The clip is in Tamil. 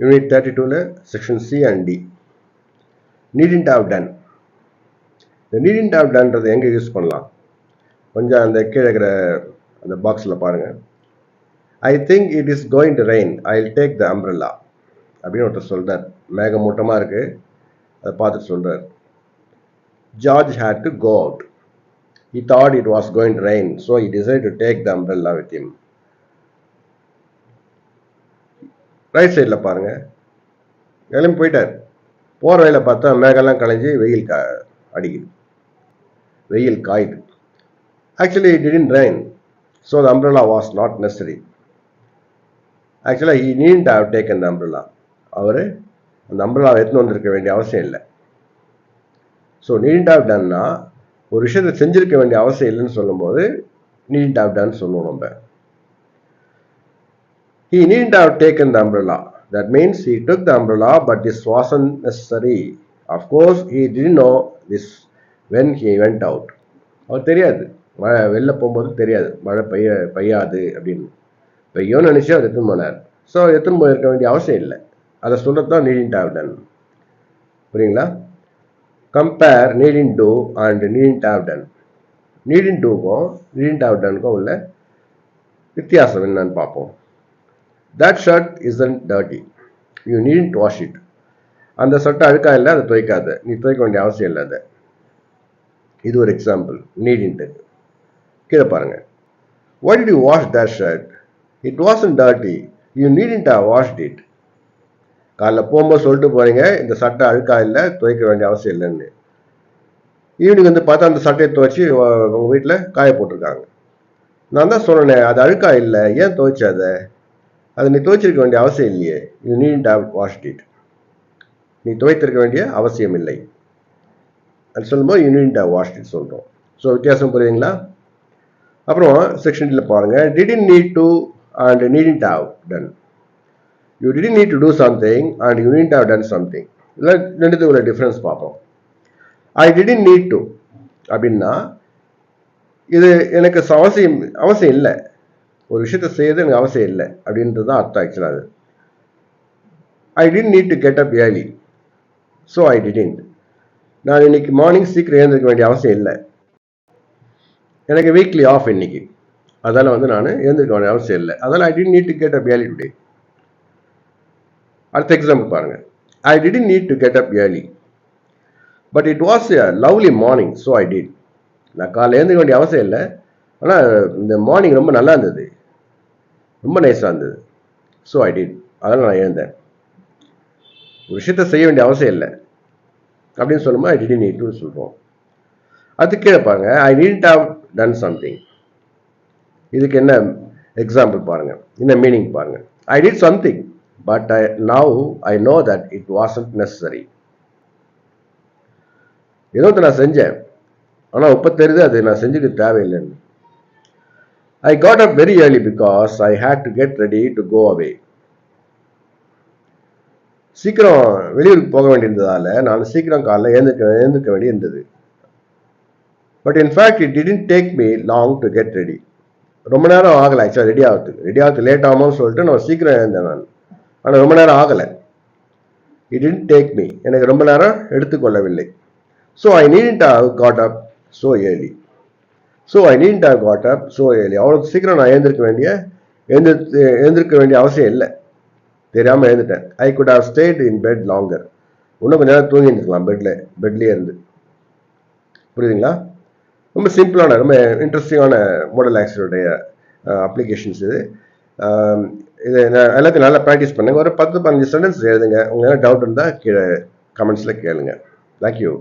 யூனிட் தேர்ட்டி டூவில் section C and D needn't have done இந்த நீடின்ட் ஹவ் டன்றது எங்கே யூஸ் பண்ணலாம்? கொஞ்சம் அந்த கீழே இருக்கிற அந்த பாக்ஸில் பாருங்கள் I think it is going to rain I will take the umbrella அப்படின்னு ஒருத்தர் சொல்கிறார் மேகமூட்டமாக இருக்குது அதை பார்த்துட்டு சொல்கிறார் George had to go out he thought it was going to rain, so he decided to take the umbrella with him. Right சைடில் பாருங்கள் கிளம்பி போயிட்டார். போகிற வழியில் பார்த்தா மேகெல்லாம் கலைஞ்சி வெயில் கா அடிக்குது. வெயில் காயுது. Actually it didn't rain so the umbrella was not necessary ஆக்சுவலாக he need have taken the umbrella அவர் அந்த அம்ப்ரலாவை எடுத்துன்னு வந்திருக்க வேண்டிய அவசியம் இல்லை. ஸோ நீட் ஹவ் டன்னா ஒரு விஷயத்தை செஞ்சுருக்க வேண்டிய அவசியம் இல்லைன்னு சொல்லும்போது நீட் ஹவ் டன் சொல்லுவோம் நம்ம. He needn't have taken the umbrella. That means he took the umbrella, but this wasn't necessary. Of course, he didn't know this when he went out. அவர் தெரியாது. மழை வெளில போகும்போது தெரியாது. மழை பெய்ய பெய்யாது அப்படின்னு. பெய்யோன்னு நினச்சி அவர் எத்தனை போனார். ஸோ எத்தனை போயிருக்க வேண்டிய அவசியம் இல்லை. அதை சொல்கிறது தான் நீடின் ஹவ் டன் புரியுங்களா? Compare needn't do and needn't have done needn't டூக்கும் needn't have டனுக்கும் உள்ள வித்தியாசம் என்னன்னு பார்ப்போம். That shirt isn't dirty you need wash it அந்த சட்டை அழுக்கா இல்லை அதை துவைக்காத. நீ துவைக்க வேண்டிய அவசியம் இல்லை அதை இது ஒரு எக்ஸாம்பிள் நீடின்ட்டு கீழே பாருங்க. What did wash that shirt it it in dirty you needn't uh wash it காலைல போகும்போது சொல்லிட்டு போறீங்க இந்த சட்டை அழுக்கா இல்லை துவைக்க வேண்டிய அவசியம் இல்லைன்னு. ஈவினிங் வந்து பார்த்தா அந்த சட்டையை துவைச்சி உங்கள் வீட்டில் காய போட்டிருக்காங்க. நான் தான் சொன்னேன் அது அழுக்கா இல்லை ஏன் துவைச்ச அதை அதை நீ துவைச்சிருக்க வேண்டிய அவசியம் இல்லையே. You need have washed it நீ துவைத்திருக்க வேண்டிய அவசியம் இல்லை. அது சொல்லும்போது you need have washed it சொல்கிறோம் ஸோ வித்தியாசம் புரியுதுங்களா? அப்புறம் செக்ஷன் செக்ஷனில் பாருங்கள் didn't need to and needn't have done you didn't need to do something and you need have done something இல்லை ரெண்டுத்துக்கு உள்ள டிஃப்ரென்ஸ் பார்ப்போம். ஐ டிடின் நீட் டு அப்படின்னா இது எனக்கு அவசியம் அவசியம் இல்லை. ஒரு விஷயத்த செய்யறது எனக்கு அவசியம் இல்லை அப்படின்றது தான் அர்த்தம் ஆக்சுவலாக அது. I didn't need to get up early so I didn't நான் இன்னைக்கு மார்னிங் சீக்கிரம் எழுந்திருக்க வேண்டிய அவசியம் இல்லை. எனக்கு வீக்லி ஆஃப் இன்னைக்கு. அதால் வந்து நான் எழுந்திருக்க வேண்டிய அவசியம் இல்லை. அதால் I didn't need to get up early today அடுத்த எக்ஸாம்பிள் பாருங்கள் I didn't need to get up early but it was a lovely morning so I did நான் காலையில் எழுந்திருக்க வேண்டிய அவசியம் இல்லை. ஆனால் இந்த மார்னிங் ரொம்ப நல்லா இருந்தது. ரொம்ப நைஸாக இருந்தது. ஸோ ஐ டிட் அதனால் நான் எழுந்தேன். ஒரு விஷயத்த செய்ய வேண்டிய அவசியம் இல்லை. அப்படின்னு சொல்லும்போது ஐ டிடி நீட் சொல்கிறோம் அது கீழே பாருங்க. I need have done something இதுக்கு என்ன எக்ஸாம்பிள் பாருங்க. என்ன மீனிங் பாருங்க. I did something but I now I know that it wasn't necessary ஏதோ நான் செஞ்சேன். ஆனால் இப்போ தெரியுது அது நான் செஞ்சுக்க தேவையில்லைன்னு. I got up very early because I had to get ready to go away சீக்கிரம் வெளியூருக்கு போக வேண்டியிருந்ததால நான் சீக்கிரம் காலைல எழுந்துக்க எழுந்துக்க வேண்டி இருந்தது. But in fact it didn't take me long to get ready ரொம்ப நேரம் ஆகலை ஆக்சுவலாக ரெடி ஆகுது ரெடி ஆகுது லேட் ஆகும்னு சொல்லிட்டு நான் சீக்கிரம் எழுந்தேன் நான். ஆனால் ரொம்ப நேரம் ஆகலை. இட் டிடன்ட் டேக் மீ எனக்கு ரொம்ப நேரம் எடுத்துக்கொள்ளவில்லை. So I need got up so early so I need have got up so அவ்வளோ சீக்கிரம் நான் எழுந்திருக்க வேண்டிய எழுந்திரு எழுந்திருக்க வேண்டிய அவசியம் இல்லை. தெரியாமல் எழுந்துட்டேன். I could have stayed in bed longer இன்னும் கொஞ்சம் நேரம் தூங்கி இருந்துக்கலாம் பெட்டில் பெட்லேயே இருந்து. புரியுதுங்களா? ரொம்ப சிம்பிளான ரொம்ப இன்ட்ரெஸ்டிங்கான மாடல் ஆக்சிடோடைய அப்ளிகேஷன்ஸ் இது. இது நான் எல்லாத்தையும் நல்லா ப்ராக்டிஸ் பண்ணுங்கள் ஒரு பத்து பதினஞ்சு சென்டென்ஸ் எழுதுங்க. உங்களுக்கு டவுட் இருந்தால் கீழே கமெண்ட்ஸில் கேளுங்க. தேங்க்யூ